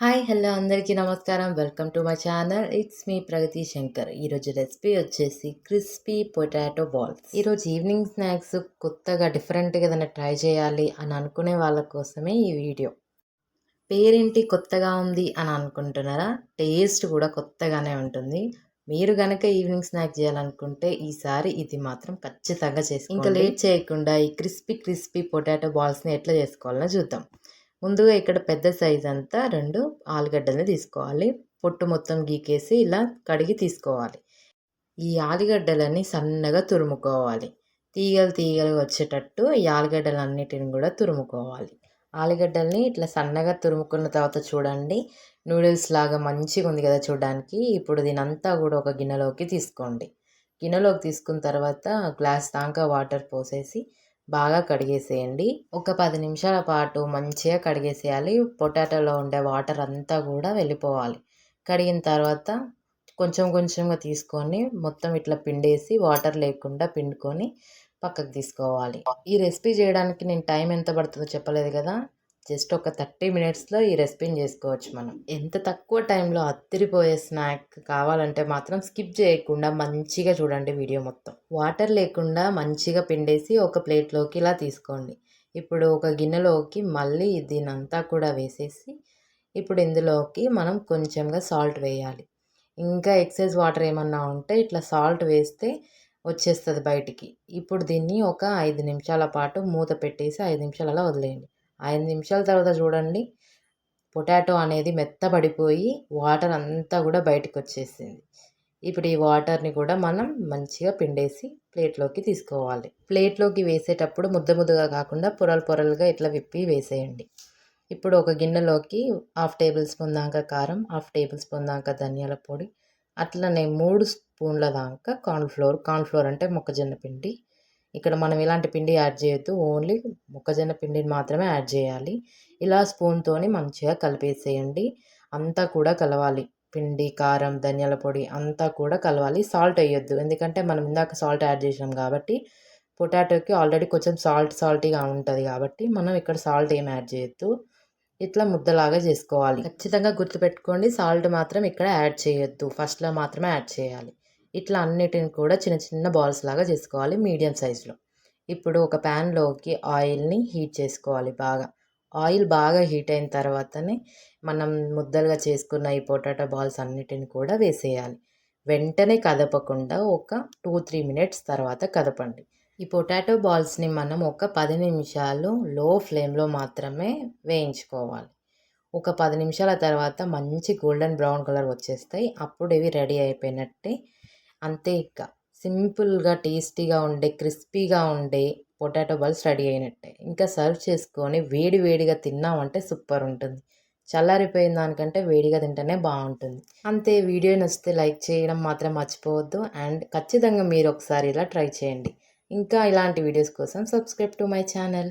Hi hello అందరికీ నమస్కారం. Welcome to my channel. It's me Pragathi Shankar. ఈరోజు recipe వచ్చేసి క్రిస్పీ పొటాటో బాల్స్. ఈరోజు ఈవినింగ్ స్నాక్స్ కొత్తగా డిఫరెంట్గా ఏదైనా ట్రై చేయాలి అని అనుకునే వాళ్ళ కోసమే ఈ వీడియో. పేరేంటి కొత్తగా ఉంది అని అనుకుంటున్నారా? టేస్ట్ కూడా కొత్తగానే ఉంటుంది. మీరు కనుక ఈవినింగ్ స్నాక్ చేయాలనుకుంటే ఈసారి ఇది మాత్రం ఖచ్చితంగా చేసి ఇంకా లేట్ చేయకుండా ఈ క్రిస్పీ క్రిస్పీ పొటాటో బాల్స్ని ఎట్లా చేసుకోవాలో చూద్దాం. ముందుగా ఇక్కడ పెద్ద సైజ్ అంతా రెండు ఆలుగడ్డల్ని తీసుకోవాలి. పొట్టు మొత్తం గీకేసి ఇలా కడిగి తీసుకోవాలి. ఈ ఆలుగడ్డలని సన్నగా తురుముకోవాలి. తీగలు తీగలు వచ్చేటట్టు ఈ ఆలుగడ్డలన్నిటిని కూడా తురుముకోవాలి. ఆలుగడ్డల్ని ఇట్లా సన్నగా తురుముకున్న తర్వాత చూడండి నూడిల్స్ లాగా మంచిగా ఉంది కదా చూడడానికి. ఇప్పుడు దీనంతా కూడా ఒక గిన్నెలోకి తీసుకోండి. గిన్నెలోకి తీసుకున్న తర్వాత గ్లాస్ దాకా వాటర్ పోసేసి బాగా కడిగేసేయండి. ఒక పది నిమిషాల పాటు మంచిగా కడిగేసేయాలి. పొటాటోలో ఉండే వాటర్ అంతా కూడా వెళ్ళిపోవాలి. కడిగిన తర్వాత కొంచెం కొంచెంగా తీసుకొని మొత్తం ఇట్లా పిండేసి వాటర్ లేకుండా పిండుకొని పక్కకు తీసుకోవాలి. ఈ రెసిపీ చేయడానికి నేను టైం ఎంత పడుతుందో చెప్పలేదు కదా? జస్ట్ ఒక థర్టీ మినిట్స్లో ఈ రెసిపీని చేసుకోవచ్చు మనం. ఎంత తక్కువ టైంలో అత్తిరిపోయే స్నాక్ కావాలంటే మాత్రం స్కిప్ చేయకుండా మంచిగా చూడండి వీడియో మొత్తం. వాటర్ లేకుండా మంచిగా పిండేసి ఒక ప్లేట్లోకి ఇలా తీసుకోండి. ఇప్పుడు ఒక గిన్నెలోకి మళ్ళీ దీనంతా కూడా వేసేసి ఇప్పుడు ఇందులోకి మనం కొంచెంగా సాల్ట్ వేయాలి. ఇంకా ఎక్సైజ్ వాటర్ ఏమన్నా ఉంటే ఇట్లా సాల్ట్ వేస్తే వచ్చేస్తుంది బయటికి. ఇప్పుడు దీన్ని ఒక ఐదు నిమిషాల పాటు మూత పెట్టేసి ఐదు నిమిషాలు అలా వదిలేయండి. ఐదు నిమిషాల తర్వాత చూడండి. పొటాటో అనేది మెత్తబడిపోయి వాటర్ అంతా కూడా బయటకు వచ్చేసింది. ఇప్పుడు ఈ వాటర్ని కూడా మనం మంచిగా పిండేసి ప్లేట్లోకి తీసుకోవాలి. ప్లేట్లోకి వేసేటప్పుడు ముద్ద ముద్దగా కాకుండా పొరలు పొరలుగా ఇట్లా విప్పి వేసేయండి. ఇప్పుడు ఒక గిన్నెలోకి హాఫ్ టేబుల్ స్పూన్ దాకా కారం హాఫ్ టేబుల్ స్పూన్ దాకా ధనియాల పొడి అట్లనే మూడు స్పూన్ల దాకా కార్న్ఫ్లోర్. కార్న్ఫ్లోర్ అంటే మొక్కజొన్న పిండి. ఇక్కడ మనం ఇలాంటి పిండి యాడ్ చేయొద్దు. ఓన్లీ మొక్కజొన్న పిండిని మాత్రమే యాడ్ చేయాలి. ఇలా స్పూన్తోని మంచిగా కలిపేసేయండి. అంతా కూడా కలవాలి. పిండి కారం ధనియాల పొడి అంతా కూడా కలవాలి. సాల్ట్ వేయొద్దు. ఎందుకంటే మనం ఇందాక సాల్ట్ యాడ్ చేసినాం కాబట్టి పొటాటోకి ఆల్రెడీ కొంచెం సాల్ట్ సాల్టీగా ఉంటుంది కాబట్టి మనం ఇక్కడ సాల్ట్ ఏం యాడ్ చేయొద్దు. ఇట్లా ముద్దలాగా చేసుకోవాలి. ఖచ్చితంగా గుర్తుపెట్టుకోండి. సాల్ట్ మాత్రం ఇక్కడ యాడ్ చేయొద్దు. ఫస్ట్లో మాత్రమే యాడ్ చేయాలి. ఇట్లా అన్నిటిని కూడా చిన్న చిన్న బాల్స్ లాగా చేసుకోవాలి మీడియం సైజులో. ఇప్పుడు ఒక ప్యాన్లోకి ఆయిల్ని హీట్ చేసుకోవాలి బాగా. ఆయిల్ బాగా హీట్ అయిన తర్వాతనే మనం ముద్దలుగా చేసుకున్న ఈ పొటాటో బాల్స్ అన్నిటిని కూడా వేసేయాలి. వెంటనే కదపకుండా ఒక టూ త్రీ మినిట్స్ తర్వాత కదపండి. ఈ పొటాటో బాల్స్ని మనం ఒక పది నిమిషాలు లో ఫ్లేమ్లో మాత్రమే వేయించుకోవాలి. ఒక పది నిమిషాల తర్వాత మంచి గోల్డెన్ బ్రౌన్ కలర్ వచ్చేస్తాయి. అప్పుడు ఇవి రెడీ అయిపోయినట్టే అంతే ఇక. సింపుల్గా టేస్టీగా ఉండే క్రిస్పీగా ఉండే పొటాటో బాల్స్ రెడీ అయినట్టే. ఇంకా సర్వ్ చేసుకొని వేడి వేడిగా తిన్నామంటే సూపర్ ఉంటుంది. చల్లారిపోయిన దానికంటే వేడిగా తింటేనే బాగుంటుంది. అంతే. వీడియో నచ్చితే లైక్ చేయడం మాత్రం మర్చిపోవద్దు. అండ్ ఖచ్చితంగా మీరు ఒకసారి ఇలా ట్రై చేయండి. ఇంకా ఇలాంటి వీడియోస్ కోసం సబ్స్క్రైబ్ టు మై ఛానల్.